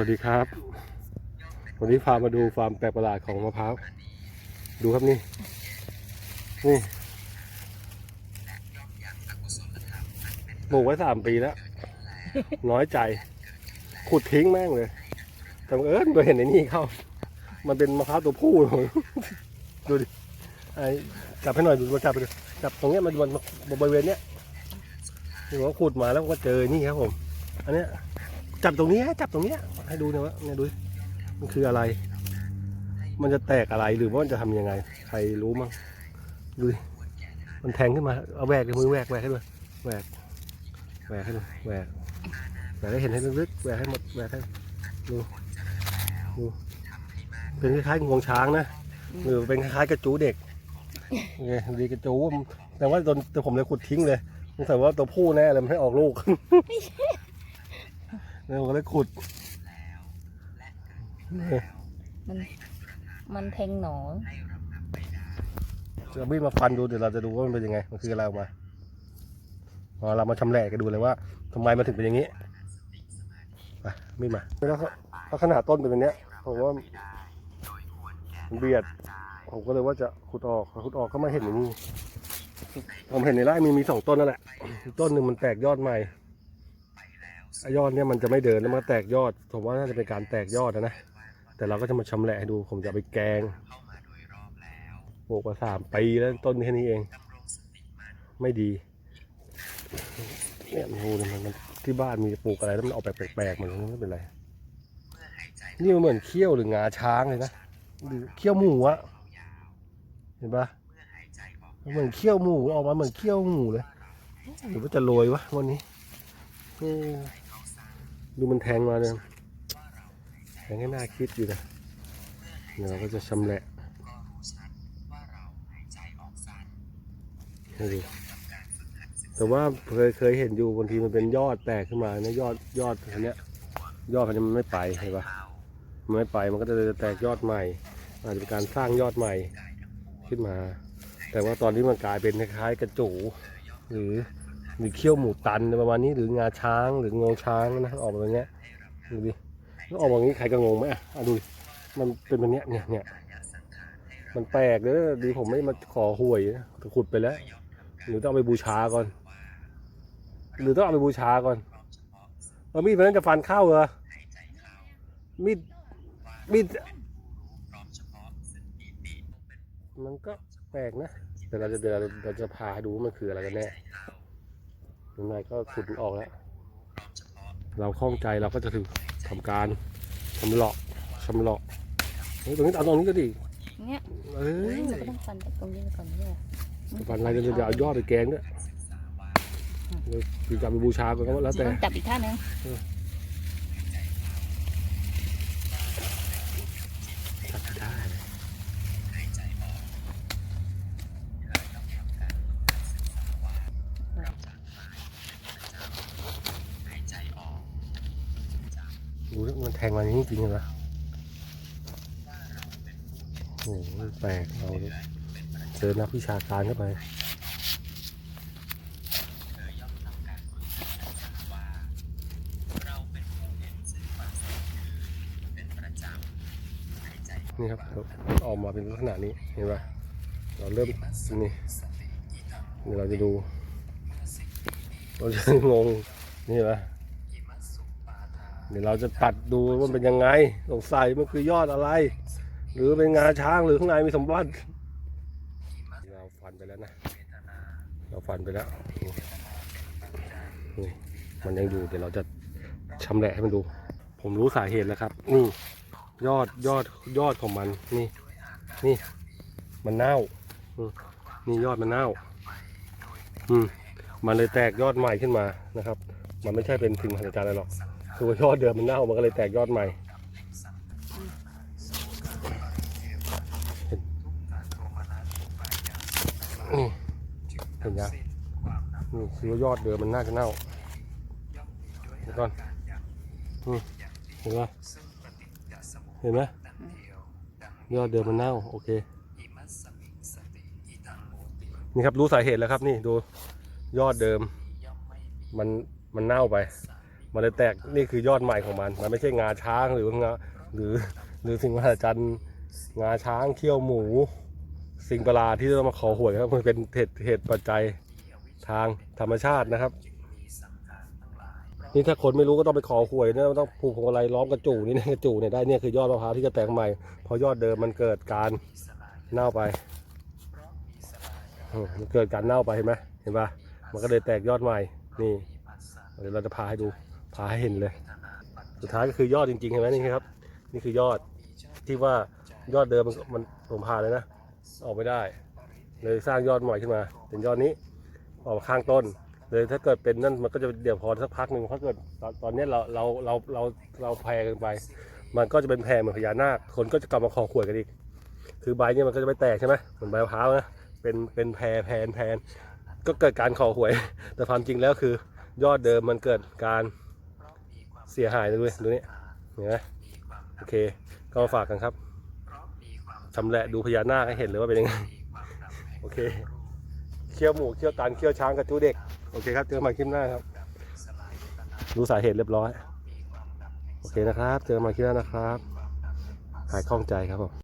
วัสดีครับ วันนี้พามาดูฟาร์มแปลกประหลาดของมะพร้าว ดูครับนี่ นี่ปลูกไว้สามปีแล้ว น้อยใจ ขุดทิ้งแม่งเลยแต่เอิญไปเห็นในนี่เข้า มันเป็นมะพร้าวตัวผู้ดูดิไอ้จับให้หน่อยดูมาจับไปดูจับตรงเนี้ยมันมันบริเวณเนี้ยนี่ผมก็ขุดมาแล้วก็เจอนี่ครับผม อันเนี้ย จับตรงนี้จับตรงเนี้ยให้ดูหนะว่าเนี่ยดูมันคืออะไร มันจะแตกอะไรหรือว่ามันจะทำยังไง ใครรู้มั้งดูมันแทงขึ้นมาเอาแหวกเลยมือแหวกแหวกให้ด้วยแหวกแหวกให้ดูแหวกแหวกให้เห็นให้ลึกๆแหวกให้หมดแหวกให้ดูดูเป็นคล้ายๆงวงช้างนะหรือเป็นคล้ายๆกระจูเด็กไงดีกระจูแต่ว่าตอนแต่ผมเลยขุดทิ้งเลยสงสัยว่าตัวผู้แน่เลยมันให้ออกลูก เนี่ยผมก็เลยขุดนี่มันมันแทงหนอนจะเอามีดมาฟันดูเดี๋ยวเราจะดูว่ามันเป็นยังไง มันคืออะไรออกมาพอเรามาชำแหละกันดูเลยว่าทำไมมันถึงเป็นอย่างนี้ไปมีดมาแล้วก็ลักษณะต้นเป็นแบบเนี้ยผมว่ามันเบียด ผมก็เลยว่าจะขุดออกพอขุดออกก็ไม่เห็นอย่างนี้ ผมเห็นในไร่มีมีสองต้นนั่นแหละอีกต้นหนึ่งมันแตกยอดใหม่ไอ้ ยอดเนี่ยมันจะไม่เดินแล้วมันแตกยอด ผมว่าน่าจะเป็นการแตกยอดนะนะ แต่เราก็จะมาชำแหละให้ดู ผมจะไปแกงปลูกมาสามปีแล้วต้นแค่นี้เอง ไม่ดีเนี่ยมันดูดิมันที่บ้านมีปลูกอะไรแล้วมันออกแปลกๆมันไม่เป็นไร นี่มันเหมือนเขี้ยวหรืองาช้างเลยนะหรือเขี้ยวหมูอะเห็นปะเหมือนเขี้ยวหมูออกมาเหมือนเขี้ยวหมูเลยหรือว่าจะโรยวะวันนี้อ ดูมันแทงมาเลยแทงให้น่าคิดอยู่นะเดี๋ยวเราก็จะชำแหละดูแต่ว่าเคยเคยเห็นอยู่บางทีมันเป็นยอดแตกขึ้นมานะยอดยอดอันเนี้ย ยอดอันนี้มันไม่ไปเห็นปะมันไม่ไปมันก็จะแตกยอดใหม่อาจจะเป็นการสร้างยอดใหม่ขึ้นมา แต่ว่าตอนนี้มันกลายเป็นคล้ายๆกระจูหรือ หรือเขี้ยวหมูตันประมาณนี้หรืองาช้างหรืองวงช้างนะออกมาแบบเนี้ยดูดิแล้วออกมาอย่างนี้ใครก็งงไหมอะดูมันเป็นแบบเนี้ยเนี่ยเนี่ยมันแปลกเลยดีผมไม่มาขอหวยนะขุดไปแล้ว หรือต้องเอาไปบูชาก่อน หรือต้องเอาไปบูชาก่อนเอามีดมันนั้นจะฟันเข้าเหรอมีดมีดมันก็แปลกนะแต่เราจะเดี๋ยวเราเราจะพาดูว่ามันคืออะไรกันแน่ ยังไงก็ขุดมันออกแล้ว เราคล่องใจเราก็จะถึงทำการชำเลาะชำเลาะเฮ้ยตรงนี้เอาตรงนี้ก็ดีเนี้ยเอ้ยเราก็ต้องฟันจากตรงนี้ไปก่อนเนี่ยฟันอะไรจะจะเอายอดไปแกงด้วยเดี๋ยวคือจะเอาไปบูชาก่อนก็แล้วแต่ต้องจับอีกท่านึง จับไม่ได้เลย แล้วมันแทงมาอย่างนี้จริงเหรอโอ้โหแปลกเราเจอนักวิชาการเข้าไปนี่ครับออกมาเป็นลักษณะนี้เห็นปะเราเริ่มนี่เดี๋ยวเราจะดู เราจะงงนี่ปะ เดี๋ยวเราจะตัดดูว่ามันเป็นยังไงสงสัยมันคือยอดอะไร หรือเป็นงาช้างหรือข้างในมีสมบัติเราฟันไปแล้วนะ เราฟันไปแล้วนี่มันยังอยู่เดี๋ยวเราจะชำแหละให้มันดู ผมรู้สาเหตุแล้วครับนี่ยอดยอดยอดของมันนี่นี่ มันเน่านี่ยอดมันเน่า อืมมันเลยแตกยอดใหม่ขึ้นมานะครับ มันไม่ใช่เป็นสิ่งมหัศจรรย์อะไรหรอก คือยอดเดิมมันเน่ามันก็เลยแตกยอดใหม่ นี่เห็นยังนี่คือยอดเดิมมันน่าจะเน่าเดี๋ยวก่อนเห็นปะเห็นไหมยอดเดิมมันเน่าโอเคนี่ครับรู้สาเหตุแล้วครับนี่ดูยอดเดิม มันมันเน่าไป มันเลยแตกนี่คือยอดใหม่ของมัน มันไม่ใช่งาช้างหรืองาหรือหรือสิ่งมหัศจรรย์งาช้างเขี้ยวหมู สิ่งประหลาดที่เรามาขอหวยครับมันเป็นเหตุเหตุปัจจัยทางธรรมชาตินะครับ นี่ถ้าคนไม่รู้ก็ต้องไปขอหวยนะต้องผูกพวงมาลัยล้อมกระจูนี่นะกระจูเนี่ยได้เนี่ยคือยอดมะพร้าวที่จะแตกใหม่พอยอดเดิมมันเกิดการเน่าไปมมันเกิดการเน่าไปเห็นไหมเห็นปะมันก็เลยแตกยอดใหม่นี่เดี๋ยวเราจะพาให้ดู พาให้เห็นเลย สุดท้ายก็คือยอดจริงๆเห็นไหมนี่ครับ นี่คือยอดที่ว่ายอดเดิมมันมันผมผ่านเลยนะ ออกไม่ได้ เลยสร้างยอดใหม่ขึ้นมา เป็นยอดนี้ออกมาข้างต้น เลยถ้าเกิดเป็นนั่นมันก็จะเดี๋ยวพอสักพักหนึ่งถ้าเกิดตอนตอนเนี้ยเราเราเราเราเราแพร่กันไป มันก็จะเป็นแพร่เหมือนพญานาคคนก็จะกลับมาขอขวยกันอีก คือใบเนี่ยมันก็จะไม่แตกใช่ไหมเหมือนใบมะพร้าวนะเป็นเป็นแพรแพนแพนก็เกิดการขอหวย แต่ความจริงแล้วคือยอดเดิมมันเกิดการ เสียหายเลยดูนี่เห็นไหมโอเค ก็มาฝากกันครับชำแหละดูพญานาคให้เห็นเลยว่าเป็นยังไง โอเค เคี่ยวหมูเคี่ยวตันเคี่ยวช้างกับจูเด็ก โอเคครับ เจอใหม่คลิปหน้าครับ รู้สาเหตุเรียบร้อย โอเคนะครับ เจอใหม่คลิปหน้านะครับ หายข้องใจครับผม